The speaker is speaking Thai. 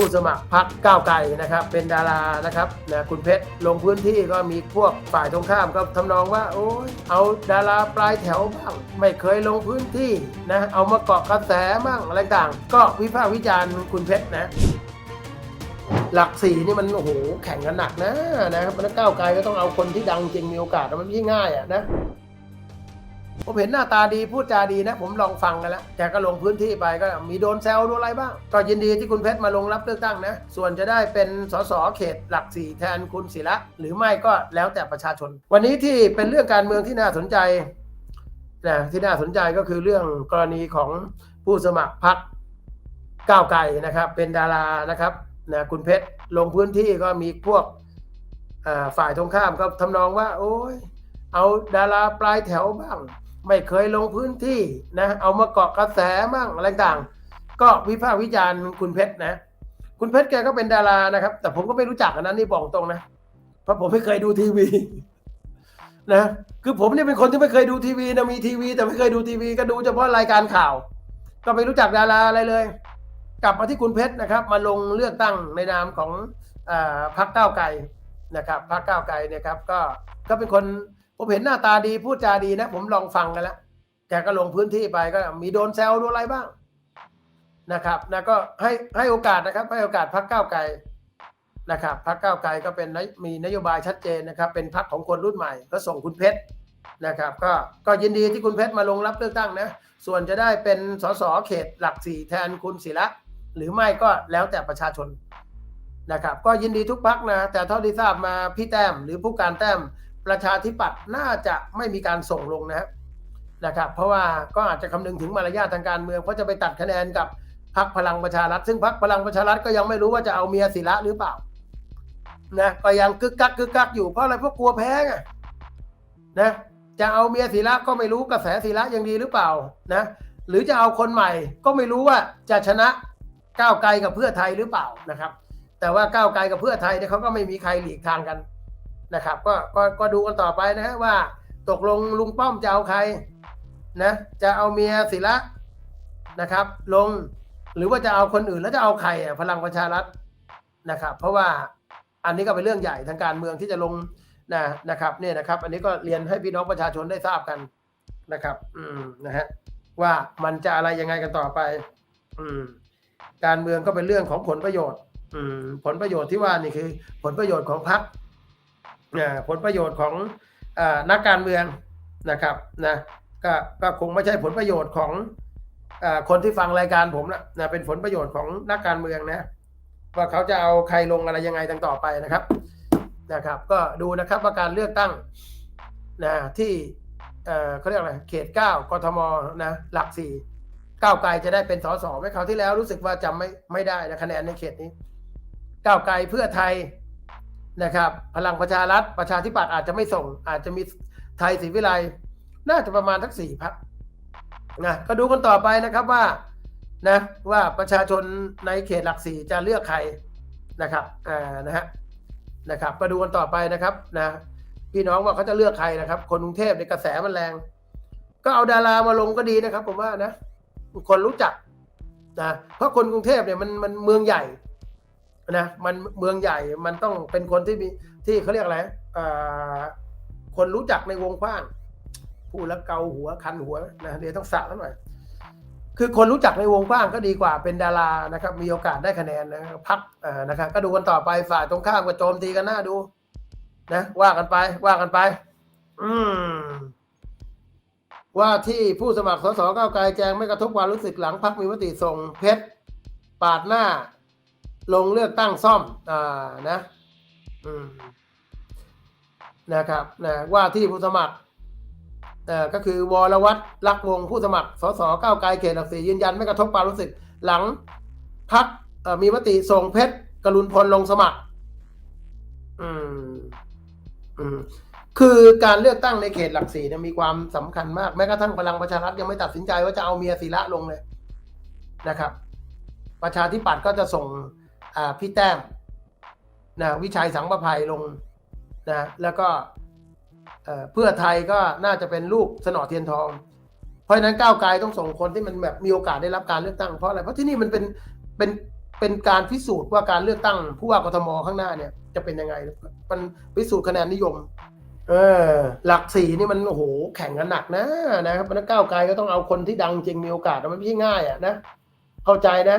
ผู้สมัครพักก้าวไกลนะครับ เป็นดารานะครับนะคุณเพชรลงพื้นที่ก็มีพวกฝ่ายตรงข้ามก็ทำนองว่า โอ้ยเอาดาราปลายแถวบ้างไม่เคยลงพื้นที่นะเอามาเกาะกระแสบ้างอะไรต่างก็วิพากษ์วิจารณ์คุณเพชรนะหลักสี่นี่มันโอ้โหแข่งกันหนักนะนะครับมันก้าวไกลก็ต้องเอาคนที่ดังจริงมีโอกาสมันไม่ใช่ง่ายอะนะ ผมเห็นหน้าตาดีพูดจาดีนะ ผมลองฟังกันแล้วแกก็ลงพื้นที่ไปก็มีโดนแซวโดนอะไรบ้าง ก็ยินดีที่คุณเพชรมาลงรับเลือกตั้งนะ ส่วนจะได้เป็นสสเขตหลักสี่แทนคุณศิระหรือไม่ก็แล้วแต่ประชาชน วันนี้ที่เป็นเรื่องการเมืองที่น่าสนใจนะที่น่าสนใจก็คือเรื่องกรณีของผู้สมัครพรรคก้าวไกลนะครับ เป็นดารานะครับนะคุณเพชรลงพื้นที่ก็มีพวกฝ่ายตรงข้ามก็ทำนองว่า โอ้ยเอาดาราปลายแถวบ้าง ไม่เคยลงพื้นที่นะ เอามาเกาะกระแสบ้างอะไรต่างก็วิพากษ์วิจารณ์คุณเพชรนะ คุณเพชรแกก็เป็นดารานะครับ แต่ผมก็ไม่รู้จักนนั้นนี่บอกตรงนะเพราะผมไม่เคยดูทีวีนะคือผมเนี่ยเป็นคนที่ไม่เคยดูทีวีนะมีทีวี แต่ไม่เคยดูทีวี ก็ดูเฉพาะรายการข่าว ก็ไม่รู้จักดาราอะไรเลย กลับมาที่คุณเพชรนะครับ มาลงเลือกตั้งในนามของอพรรคก้าวไกลนะครับพรรคก้าวไกลเนี่ยครับ ก็ก็เป็นคน ผมเห็นหน้าตาดีพูดจาดีนะ ผมลองฟังกันแล้วแกก็ลงพื้นที่ไปก็มีโดนแซวโดนอะไรบ้างนะครับนะก็ให้ให้โอกาสนะครับ ให้โอกาสพรรคก้าวไกลนะครับพรรคก้าวไกลก็เป็นมีนโยบายชัดเจนนะครับ เป็นพรรคของคนรุ่นใหม่ ก็ส่งคุณเพชรนะครับก็ก็ยินดีที่คุณเพชรมาลงรับเลือกตั้งนะ ส่วนจะได้เป็นสสเขตหลักสี่แทนคุณศิระหรือไม่ก็แล้วแต่ประชาชนนะครับ ก็ยินดีทุกพักนะ แต่เท่าที่ทราบมาพี่แต้มหรือผู้การแต้ม ประชาธิปัตย์น่าจะไม่มีการส่งลงนะครับนะครับ เพราะว่าก็อาจจะคำนึงถึงมารยาททางการเมืองเพราะจะไปตัดคะแนนกับพรรคพลังประชารัฐ ซึ่งพรรคพลังประชารัฐก็ยังไม่รู้ว่าจะเอาเมียศิระหรือเปล่านะก็ยังกึกกักกึกกักอยู่เพราะอะไรเพราะกลัวแพ้ไงนะจะเอาเมียศิระก็ไม่รู้กระแสศิระยังดีหรือเปล่านะหรือจะเอาคนใหม่ก็ไม่รู้ว่าจะชนะก้าวไกลกับเพื่อไทยหรือเปล่านะครับ แต่ว่าก้าวไกลกับเพื่อไทยเนี่ยเขาก็ไม่มีใครหลีกทางกัน นะครับก็ก็ก็ดูกันต่อไปนะฮะว่า ตกลงลุงป้อมจะเอาใครนะจะเอาเมียศิระนะครับ ลงหรือว่าจะเอาคนอื่นแล้วจะเอาใครอะพลังประชารัฐนะครับ เพราะว่าอันนี้ก็เป็นเรื่องใหญ่ทางการเมืองที่จะลงนะนะครับเนี่ยนะครับ อันนี้ก็เรียนให้พี่น้องประชาชนได้ทราบกันนะครับ อืมนะฮะว่ามันจะอะไรยังไงกันต่อไป อืม การเมืองก็เป็นเรื่องของผลประโยชน์ อืม ผลประโยชน์ที่ว่านี่คือ ผลประโยชน์ของพรรค ผลประโยชน์ของอนักการเมืองนะครับนะก็ก็คงไม่ใช่ผลประโยชน์ของอคนที่ฟังรายการผมนะนะเป็นผลประโยชน์ของนักการเมืองนะว่าเขาจะเอาใครลงอะไรยังไงต่ต่อไปนะครับนะครับ ก็ดูนะครับว่าการเลือกตั้งนะที่เขาเรียกอะไรเขตเก้ากทมนะหลักสี่ก้าวไกลจะได้เป็นสสไหมคราวที่แล้วรู้สึกว่าจำไม่ไม่ได้นะคะแนนในเขตนี้ ก้าวไกลเพื่อไทย นะครับ พลังประชารัฐประชาธิปัตย์อาจจะไม่ส่ง อาจจะมีไทยศรีวิไลน่าจะประมาณทักสี่พักนะก็ดูกันต่อไปนะครับว่านะว่าประชาชนในเขตหลักสี่จะเลือกใครนะครับอ่านะฮะนะครับก็ดูกันต่อไปนะครับนะพี่น้องว่าเขาจะเลือกใครนะครับ คนกรุงเทพในกระแสมันแรง ก็เอาดารามาลงก็ดีนะครับ ผมว่านะคนรู้จักนะเพราะคนกรุงเทพเนี่ยมันมันเมืองใหญ่ นะมันเมืองใหญ่มันต้องเป็นคนที่มีที่เขาเรียกอะไรคนรู้จักในวงกว้างพูดแล้วเกาหัวคันหัวนะเดี๋ยวต้องสะแล้วหน่อย คือคนรู้จักในวงกว้างก็ดีกว่าเป็นดารานะครับ มีโอกาสได้คะแนนนะพักนะครับก็ดูกันต่อไปฝ่ายตรงข้ามก็โจมตีกันหน้าดู นะ ว่ากันไป ว่ากันไป อืมว่าที่ผู้สมัครสสก้าวไกลแจงไม่กระทบความรู้สึกหลังพักมีมติส่งเพชรปาดหน้า ลงเลือกตั้งซ่อมอ่านะนะครับนะว่าที่ผู้สมัครก็คือวรวัตรลักวงผู้สมัครสสก้าวไกลเขตหลักสี่ยืนยันไม่กระทบความรู้สึก หลังพักมีมติส่งเพชรกรุณพลลงสมัคร อืมอืมคือการเลือกตั้งในเขตหลักสี่เนี่ยมีความสำคัญมากแม้กระทั่งพลังประชารัฐยังไม่ตัดสินใจว่าจะเอาเมียศิระลงเลยนะครับ ประชาธิปัตย์ก็จะส่ง อ่าพี่แต้มนะวิชัยสังประภัยลงนะแล้วก็เพื่อไทยก็น่าจะเป็นลูกสนอเทียนทอง เพราะฉะนั้นก้าวไกลต้องส่งคนที่มันแบบมีโอกาสได้รับการเลือกตั้งเพราะอะไรเพราะที่นี่มันเป็นเป็นเป็นการพิสูจน์ว่าการเลือกตั้งผู้ว่ากทมข้างหน้าเนี่ย จะเป็นยังไง มันพิสูจน์คะแนนนิยม เออ หลักสี่นี่มันโอ้โหแข่งกันหนักนะนะครับมันก้าวไกลก็ต้องเอาคนที่ดังจริงมีโอกาสมันไม่ใช่ง่ายอะนะเข้าใจนะ